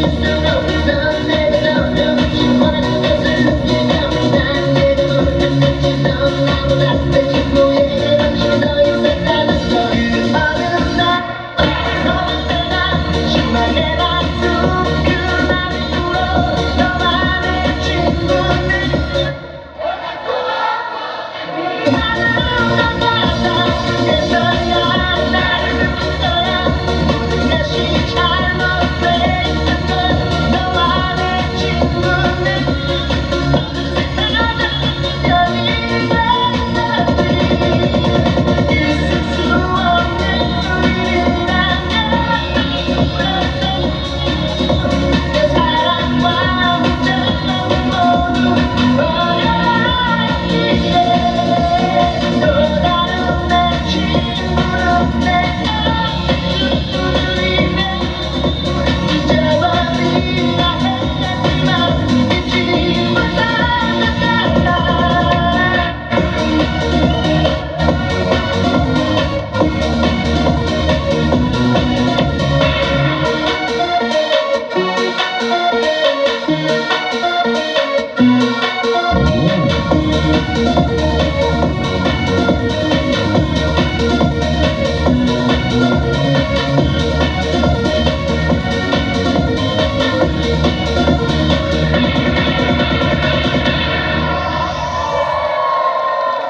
나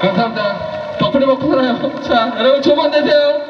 감사합니다. 덕분에 먹고 살아요. 자, 여러분 좋은 되세요.